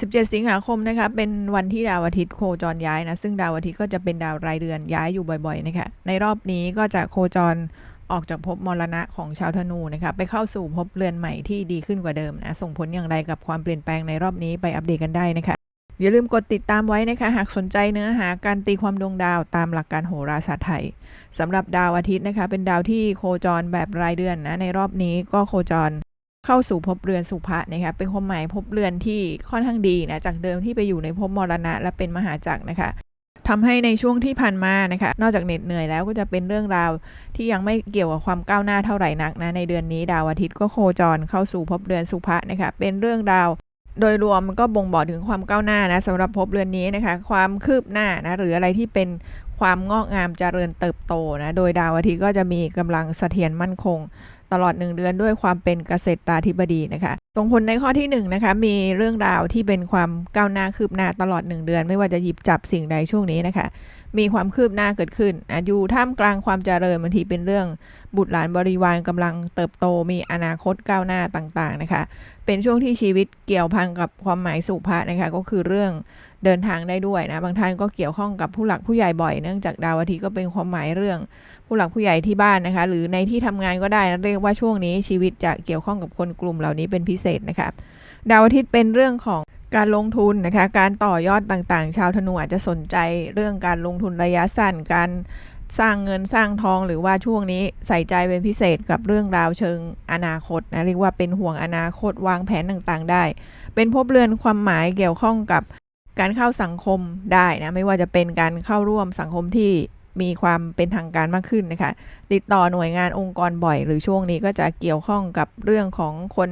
17 สิงหาคมนะคะเป็นวันที่ดาวอาทิตย์โคจรย้ายนะซึ่งดาวอาทิตย์ก็จะเป็นดาวรายเดือนย้ายอยู่บ่อยๆนะคะในรอบนี้ก็จะโคจรออกจากภพมรณะของชาวธนูนะคะไปเข้าสู่ภพเรือนใหม่ที่ดีขึ้นกว่าเดิมนะส่งผลอย่างไรกับความเปลี่ยนแปลงในรอบนี้ไปอัปเดตกันได้นะคะอย่าลืมกดติดตามไว้นะคะ หากสนใจเนื้อหาการตีความดวงดาวตามหลักการโหราศาสตร์ไทยสำหรับดาวอาทิตย์นะคะ เป็นดาวที่โคจรแบบรายเดือนนะในรอบนี้ก็โคจร เข้าสู่ภพเรือนสุภะนะคะเป็นความหมายภพเรือนที่ค่อนข้างดีนะจากเดิมที่ไปอยู่ในภพมรณะและเป็นมหาจักรนะคะทำให้ในช่วงที่ผ่านมานะคะ นอกจากเหน็ดเหนื่อยแล้วก็จะเป็นเรื่องราวที่ยังไม่เกี่ยวกับความก้าวหน้าเท่าไหร่นักนะในเดือนนี้ดาวอาทิตย์ก็โคจรเข้าสู่ภพเรือนสุภะนะคะเป็นเรื่องราวโดยรวมมันก็บ่งบอกถึงความก้าวหน้านะสำหรับภพเรือนนี้นะคะ ความคืบหน้านะหรืออะไรที่เป็นความงอกงามเจริญเติบโตนะโดยดาวอาทิตย์ก็จะมีกำลังเสถียรมั่นคง ตลอด 1 เดือนด้วยความเป็นเกษตราธิบดีนะคะส่งผลในข้อที่1นงนะคะมีเรื่องราวที่เป็นความก้าวหน้าคืบหน้าตลอด 1 เดือน ไม่ว่าจะหยิบจับสิ่งใดช่วงนี้นะคะ มีความคืบหน้าเกิดขึ้นออยู่ท่ามกลางความเจริญบางทีเป็นเรื่องบุตรหลานบริวารกำลังเติบโตมีอนาคตก้าวหน้าต่างๆนะคะ เป็นช่วงที่ชีวิตเกี่ยวพันกับความหมายสุภาษนะคะก็คือเรื่อง เดินทางได้ด้วยนะ บางท่านก็เกี่ยวข้องกับผู้หลักผู้ใหญ่บ่อย เนื่องจากดาวอาทิตย์ก็เป็นความหมายเรื่องผู้หลักผู้ใหญ่ที่บ้านนะคะ หรือในที่ทำงานก็ได้นะเรียกว่าช่วงนี้ชีวิตจะเกี่ยวข้องกับคนกลุ่มเหล่านี้เป็นพิเศษนะคะ ดาวอาทิตย์เป็นเรื่องของการลงทุนนะคะ การต่อยอดต่างๆ ชาวธนูอาจจะสนใจเรื่องการลงทุนระยะสั้น การสร้างเงินสร้างทองหรือว่าช่วงนี้ใส่ใจเป็นพิเศษกับเรื่องราวเชิงอนาคตนะเรียกว่าเป็นห่วงอนาคตวางแผนต่างๆ ได้ เป็นภพเรือนความหมายเกี่ยวข้องกับ การเข้าสังคมได้นะไม่ว่าจะเป็นการเข้าร่วมสังคมที่มีความเป็นทางการมากขึ้นนะคะติดต่อหน่วยงานองค์กรบ่อย หรือช่วงนี้ก็จะเกี่ยวข้องกับเรื่องของคน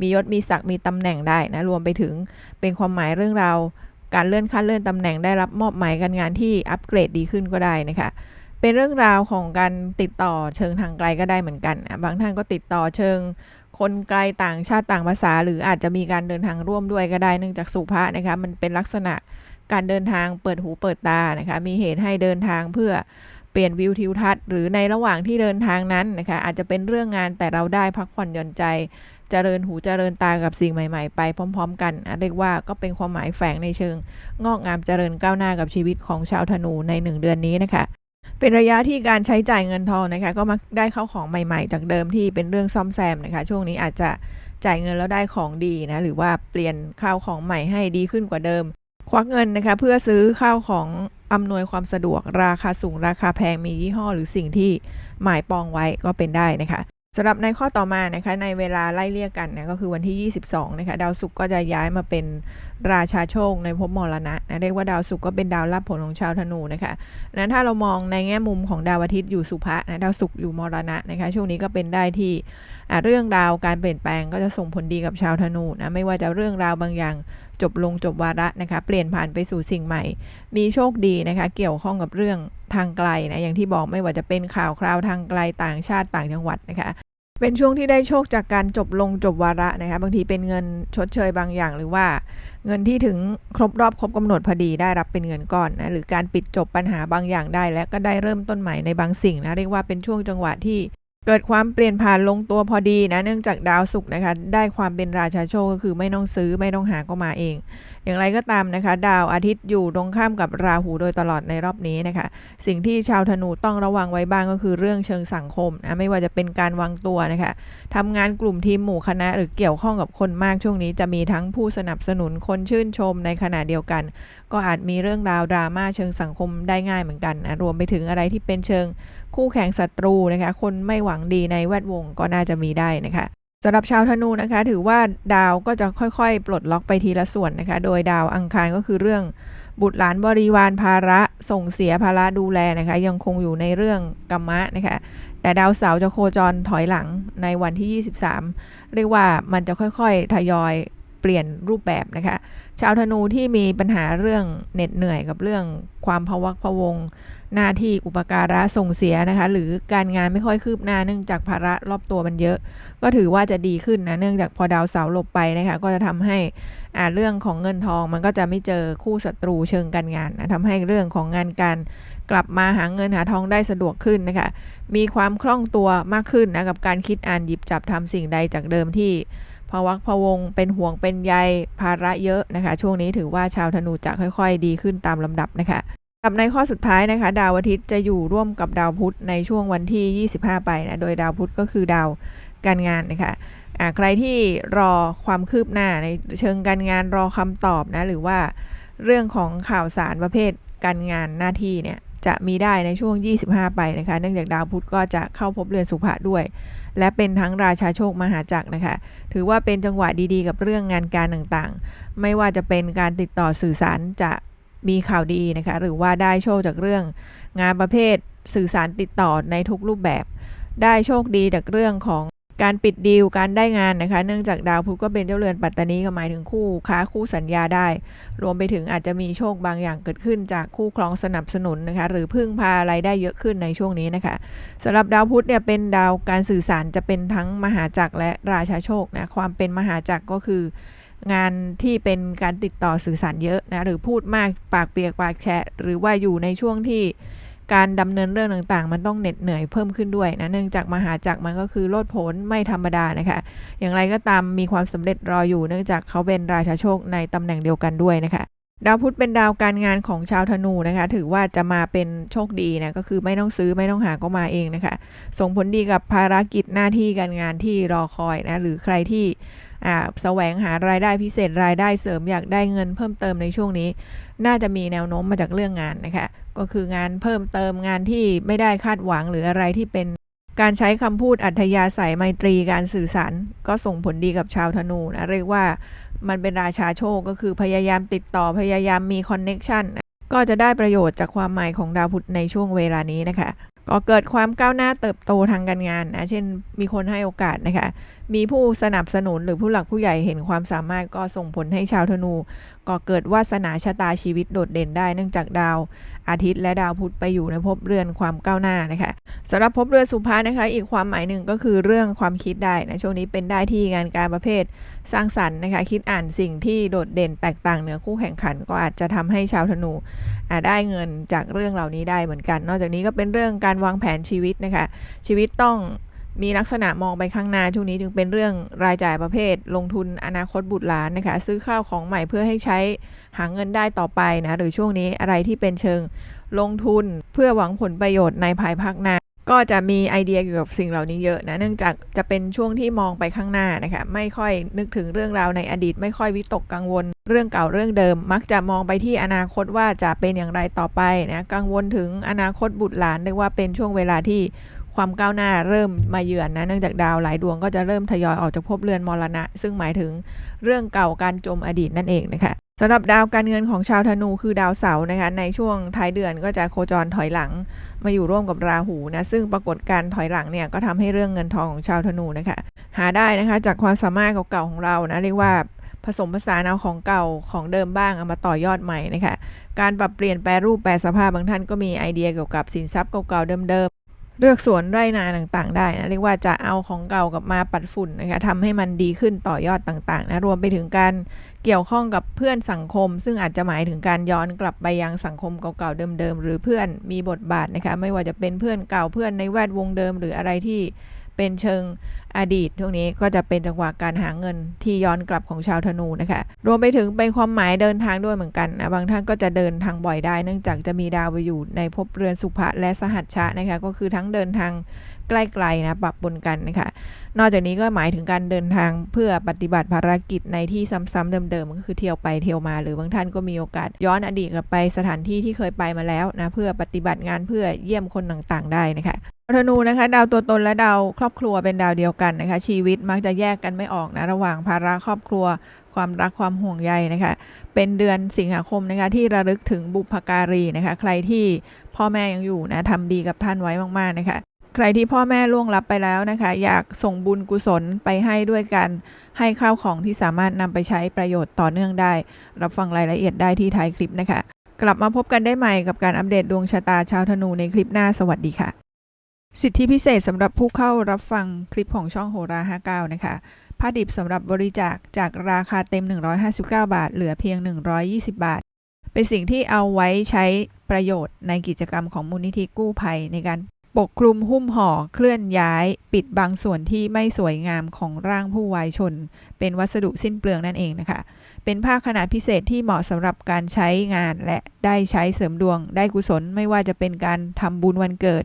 มียศมีศักดิ์มีตำแหน่งได้นะรวมไปถึงเป็นความหมายเรื่องราวการเลื่อนขั้นเลื่อนตำแหน่งได้รับมอบหมายการงานที่อัปเกรดดีขึ้นก็ได้นะคะ เป็นเรื่องราวของการติดต่อเชิงทางไกลก็ได้เหมือนกันนะบางท่านก็ติดต่อเชิง คนไกลต่างชาติต่างภาษา หรืออาจจะมีการเดินทางร่วมด้วยก็ได้เนื่องจากสุภาษนะคะมันเป็นลักษณะการเดินทางเปิดหูเปิดตานะคะมีเหตุให้เดินทางเพื่อเปลี่ยนวิวทิวทัศน์หรือในระหว่างที่เดินทางนั้นนะคะอาจจะเป็นเรื่องงานแต่เราได้พักผ่อนหย่อนใจเจริญหูเจริญตากับสิ่งใหม่ๆ ไปพร้อม ๆ กัน เรียกว่าก็เป็นความหมายแฝงในเชิง งอกงามเจริญก้าวหน้ากับชีวิตของชาวธนูใน1เดือนนี้นะคะ เป็นระยะที่การใช้จ่ายเงินทองนะคะ ก็มักได้เข้าของใหม่ๆ จากเดิมที่เป็นเรื่องซ่อมแซมนะคะ ช่วงนี้อาจจะจ่ายเงินแล้วได้ของดีนะหรือว่าเปลี่ยนข้าวของใหม่ให้ดีขึ้นกว่าเดิม ควักเงินนะคะ เพื่อซื้อข้าวของอำนวยความสะดวก ราคาสูงราคาแพงมียี่ห้อ หรือสิ่งที่หมายปองไว้ก็เป็นได้นะคะ สำหรับในข้อต่อมานะคะในเวลาไล่เลี่ยกันนะก็คือวันที่ 22นะคะดาวศุกร์ก็จะย้ายมาเป็นราชาโชคในภพมรณะนะเรียกว่าดาวศุกร์ก็เป็นดาวรับผลของชาวธนูนะคะนั้นถ้าเรามองในแง่มุมของดาวอาทิตย์อยู่สุภะนะดาวศุกร์อยู่มรณะนะคะช่วงนี้ก็เป็นได้ที่เรื่องราวการเปลี่ยนแปลงก็จะส่งผลดีกับชาวธนูนะไม่ว่าจะเรื่องราวบางอย่าง จบลงจบวาระนะคะ เปลี่ยนผ่านไปสู่สิ่งใหม่ มีโชคดีนะคะ เกี่ยวข้องกับเรื่องทางไกลนะอย่างที่บอกไม่ว่าจะเป็นข่าวคราวทางไกลต่างชาติต่างจังหวัดนะคะเป็นช่วงที่ได้โชคจากการจบลงจบวาระนะคะบางทีเป็นเงินชดเชยบางอย่าง หรือว่าเงินที่ถึงครบรอบครบกำหนดพอดีได้รับเป็นเงินก้อนนะหรือการปิดจบปัญหาบางอย่างได้ และก็ได้เริ่มต้นใหม่ในบางสิ่งนะเรียกว่าเป็นช่วงจังหวะที่ เกิดความเปลี่ยนผ่านลงตัวพอดีนะ เนื่องจากดาวศุกร์นะคะ ได้ความเป็นราชาโชคก็คือไม่ต้องซื้อไม่ต้องหาก็มาเอง อย่างไรก็ตามนะคะ ดาวอาทิตย์อยู่ตรงข้ามกับราหูโดยตลอดในรอบนี้นะคะ สิ่งที่ชาวธนูต้องระวังไว้บ้างก็คือเรื่องเชิงสังคมนะไม่ว่าจะเป็นการวางตัวนะคะทำงานกลุ่มทีมหมู่คณะหรือเกี่ยวข้องกับคนมากช่วงนี้จะมีทั้งผู้สนับสนุนคนชื่นชมในขณะเดียวกัน ก็อาจมีเรื่องราวดราม่าเชิงสังคมได้ง่ายเหมือนกันนะรวมไปถึงอะไรที่เป็นเชิงคู่แข่งศัตรูนะคะ คนไม่หวังดีในแวดวงก็น่าจะมีได้นะคะ สำหรับชาวธนูนะคะ ถือว่าดาวก็จะค่อยๆ ปลดล็อกไปทีละส่วนนะคะ โดยดาวอังคารก็คือเรื่องบุตรหลานบริวารภาระส่งเสียภาระดูแลนะคะ ยังคงอยู่ในเรื่องกรรมะนะคะ แต่ดาวเสาร์จะโคจรถอยหลังในวันที่ 23 เรียกว่ามันจะค่อยๆ ทยอย เปลี่ยนรูปแบบนะคะ ชาวธนูที่มีปัญหาเรื่องเหน็ดเหนื่อยกับเรื่องความพวักพวง หน้าที่อุปการะส่งเสียนะคะ หรือการงานไม่ค่อยคืบหน้าเนื่องจากภาระรอบตัวมันเยอะ ก็ถือว่าจะดีขึ้นนะเนื่องจากพอดาวเสาร์หลบไปนะคะ ก็จะทำให้อ่าเรื่องของเงินทองมันก็จะไม่เจอคู่ศัตรูเชิงการงานนะทำให้เรื่องของงานการกลับมาหาเงินหาทองได้สะดวกขึ้นนะคะ มีความคล่องตัวมากขึ้นนะกับการคิดอ่านหยิบจับทำสิ่งใดจากเดิมที่ พวักพวงเป็นห่วงเป็นใยภาระเยอะนะคะ ช่วงนี้ถือว่าชาวธนูจะค่อยๆ ดีขึ้นตามลำดับนะคะกับในข้อสุดท้ายนะคะ ดาวอาทิตย์จะอยู่ร่วมกับดาวพุธในช่วงวันที่ 25 ไปนะโดยดาวพุธก็คือดาวการงานนะคะใครที่รอความคืบหน้าในเชิงการงานรอคำตอบนะหรือว่าเรื่องของข่าวสารประเภทการงานหน้าที่เนี่ย จะมีได้ในช่วง 25 ไปนะคะ เนื่องจากดาวพุธก็จะเข้าพบเรือนสุภะด้วย และเป็นทั้งราชาโชคมหาจักรนะคะ ถือว่าเป็นจังหวะดีๆ กับเรื่องงานการต่างๆ ไม่ว่าจะเป็นการติดต่อสื่อสารจะมีข่าวดีนะคะ หรือว่าได้โชคจากเรื่องงานประเภทสื่อสารติดต่อในทุกรูปแบบ ได้โชคดีจากเรื่องของ การปิดดีลการได้งานนะคะ เนื่องจากดาวพุธก็เป็นเจ้าเรือนปัตตานีก็หมายถึงคู่ค้าคู่สัญญาได้ รวมไปถึงอาจจะมีโชคบางอย่างเกิดขึ้นจากคู่ครองสนับสนุนนะคะ หรือพึ่งพาอะไรได้เยอะขึ้นในช่วงนี้นะคะสำหรับดาวพุธเนี่ยเป็นดาวการสื่อสารจะเป็นทั้งมหาจักรและราชาโชคนะความเป็นมหาจักรก็คืองานที่เป็นการติดต่อสื่อสารเยอะนะหรือพูดมากปากเปียกปากแฉะหรือว่าอยู่ในช่วงที่ การดำเนินเรื่องต่างๆ มันต้องเหน็ดเหนื่อยเพิ่มขึ้นด้วยนะเนื่องจากมหาจักรมันก็คือโลดผนไม่ธรรมดานะคะ อย่างไรก็ตามมีความสำเร็จรออยู่ เนื่องจากเขาเป็นราชาโชคในตำแหน่งเดียวกันด้วยนะคะดาวพุธเป็นดาวการงานของชาวธนูนะคะ ถือว่าจะมาเป็นโชคดีนะก็คือไม่ต้องซื้อไม่ต้องหาก็มาเองนะคะ ส่งผลดีกับภารกิจหน้าที่การงานที่รอคอยนะหรือใครที่อ่าแสวงหารายได้พิเศษรายได้เสริมอยากได้เงินเพิ่มเติมในช่วงนี้ น่าจะมีแนวโน้มมาจากเรื่องงานนะคะ ก็คืองานเพิ่มเติมงานที่ไม่ได้คาดหวังหรืออะไรที่เป็นการใช้คำพูดอัธยาศัยไมตรีการสื่อสาร ก็ส่งผลดีกับชาวธนูนะเรียกว่ามันเป็นราชาโชคก็คือพยายามติดต่อพยายามมีคอนเน็ชันก็จะได้ประโยชน์จากความหมายของดาวพุธในช่วงเวลานี้นะคะ ก็เกิดความก้าวหน้าเติบโตทางการงานนะเช่นมีคนให้โอกาสนะคะ มีผู้สนับสนุนหรือผู้หลักผู้ใหญ่เห็นความสามารถก็ส่งผลให้ชาวธนู ก็เกิดวาสนาชะตาชีวิตโดดเด่นได้เนื่องจากดาวอาทิตย์และดาวพุธไปอยู่ในภพเรือนความก้าวหน้านะคะ สำหรับภพเรือสุภานะคะ อีกความหมายหนึ่งก็คือเรื่องความคิดได้นะช่วงนี้เป็นได้ที่งานการประเภทสร้างสรรค์นะคะ คิดอ่านสิ่งที่โดดเด่นแตกต่างเหนือคู่แข่งขัน ก็อาจจะทำให้ชาวธนูได้เงินจากเรื่องเหล่านี้ได้เหมือนกัน นอกจากนี้ก็เป็นเรื่องการวางแผนชีวิตนะคะ ชีวิตต้องมีลักษณะมองไปข้างหน้าช่วงนี้จึงเป็นเรื่องรายจ่ายประเภท ลงทุนอนาคตบุตรหลานนะคะ ซื้อข้าวของใหม่เพื่อให้ใช้หาเงินได้ต่อไปนะหรือช่วงนี้อะไรที่เป็นเชิงลงทุนเพื่อหวังผลประโยชน์ในภายภาคหน้า ก็จะมีไอเดียเกี่ยวกับสิ่งเหล่านี้เยอะนะ เนื่องจากจะเป็นช่วงที่มองไปข้างหน้านะคะ ไม่ค่อยนึกถึงเรื่องราวในอดีต ไม่ค่อยวิตกกังวล เรื่องเก่าเรื่องเดิม มักจะมองไปที่อนาคตว่าจะเป็นอย่างไรต่อไปนะ กังวลถึงอนาคตบุตรหลานเรียกว่าเป็นช่วงเวลาที่ความก้าวหน้าเริ่มมาเยือนนะ เนื่องจากดาวหลายดวงก็จะเริ่มทยอยออกจากภพเรือนมรณะ ซึ่งหมายถึงเรื่องเก่าการจมอดีตนั่นเองนะคะ สำหรับดาวการเงินของชาวธนูคือดาวเสาร์นะคะในช่วงท้ายเดือนก็จะโคจรถอยหลัง มาอยู่ร่วมกับราหูนะซึ่งปรากฏการถอยหลังเนี่ยก็ทำให้เรื่องเงินทองของชาวธนูนะคะหาได้นะคะจากความสามารถเก่าๆของเรานะเรียกว่าผสมผสานเอาของเก่าของเดิมบ้างเอามาต่อยอดใหม่นะคะการปรับเปลี่ยนแปรรูปแปรสภาพบางท่านก็มีไอเดียเกี่ยวกับสินทรัพย์เก่าๆเดิมๆ เลือกสวนไร่นาต่างๆ ได้นะเรียกว่าจะเอาของเก่ากับมาปัดฝุ่นนะคะทำให้มันดีขึ้นต่อยอดต่างๆนะรวมไปถึงการเกี่ยวข้องกับเพื่อนสังคม ซึ่งอาจจะหมายถึงการย้อนกลับไปยังสังคมเก่าๆเดิมๆหรือเพื่อนมีบทบาทนะคะไม่ว่าจะเป็นเพื่อนเก่าเพื่อนในแวดวงเดิม หรืออะไรที่ เป็นเชิงอดีตช่วงนี้ก็จะเป็นจังหวะการหาเงินที่ย้อนกลับของชาวธนูนะคะ รวมไปถึงเป็นความหมายเดินทางด้วยเหมือนกันนะ บางท่านก็จะเดินทางบ่อยได้เนื่องจากจะมีดาวไปอยู่ในภพเรือนสุภะและสหัชชะนะคะ ก็คือทั้งเดินทางใกล้ๆนะปรับปนกันนะคะ นอกจากนี้ก็หมายถึงการเดินทางเพื่อปฏิบัติภารกิจในที่ซ้ำๆเดิมๆก็คือเที่ยวไปเที่ยวมา หรือบางท่านก็มีโอกาสย้อนอดีตกลับไปสถานที่ที่เคยไปมาแล้วนะเพื่อปฏิบัติงานเพื่อเยี่ยมคนต่างๆ ได้นะคะ ธนูนะคะดาวตัวตนและดาวครอบครัวเป็นดาวเดียวกันนะคะ ชีวิตมักจะแยกกันไม่ออกนะระหว่างภาระครอบครัว ความรักความห่วงใยนะคะ เป็นเดือนสิงหาคมนะคะที่ระลึกถึงบุพการีนะคะ ใครที่พ่อแม่ยังอยู่นะทำดีกับท่านไว้มากๆนะคะใครที่พ่อแม่ล่วงลับไปแล้วนะคะ อยากส่งบุญกุศลไปให้ด้วยกัน ให้ข้าวของที่สามารถนำไปใช้ประโยชน์ต่อเนื่องได้ รับฟังรายละเอียดได้ที่ท้ายคลิปนะคะ กลับมาพบกันได้ใหม่กับการอัปเดตดวงชะตาชาวธนูในคลิปหน้าสวัสดีค่ะ สิทธิพิเศษสำหรับผู้เข้ารับฟังคลิปของช่องโหรา 59 นะคะผ้าดิบสำหรับบริจาคจากราคาเต็ม 159 บาท เหลือเพียง 120 บาท เป็นสิ่งที่เอาไว้ใช้ประโยชน์ในกิจกรรมของมูลนิธิกู้ภัย ในการปกคลุมหุ้มห่อเคลื่อนย้าย ปิดบางส่วนที่ไม่สวยงามของร่างผู้วายชน เป็นวัสดุสิ้นเปลืองนั่นเองนะคะ เป็นผ้าขนาดพิเศษที่เหมาะสำหรับการใช้งานและได้ใช้เสริมดวง ได้กุศลไม่ว่าจะเป็นการทำบุญวันเกิด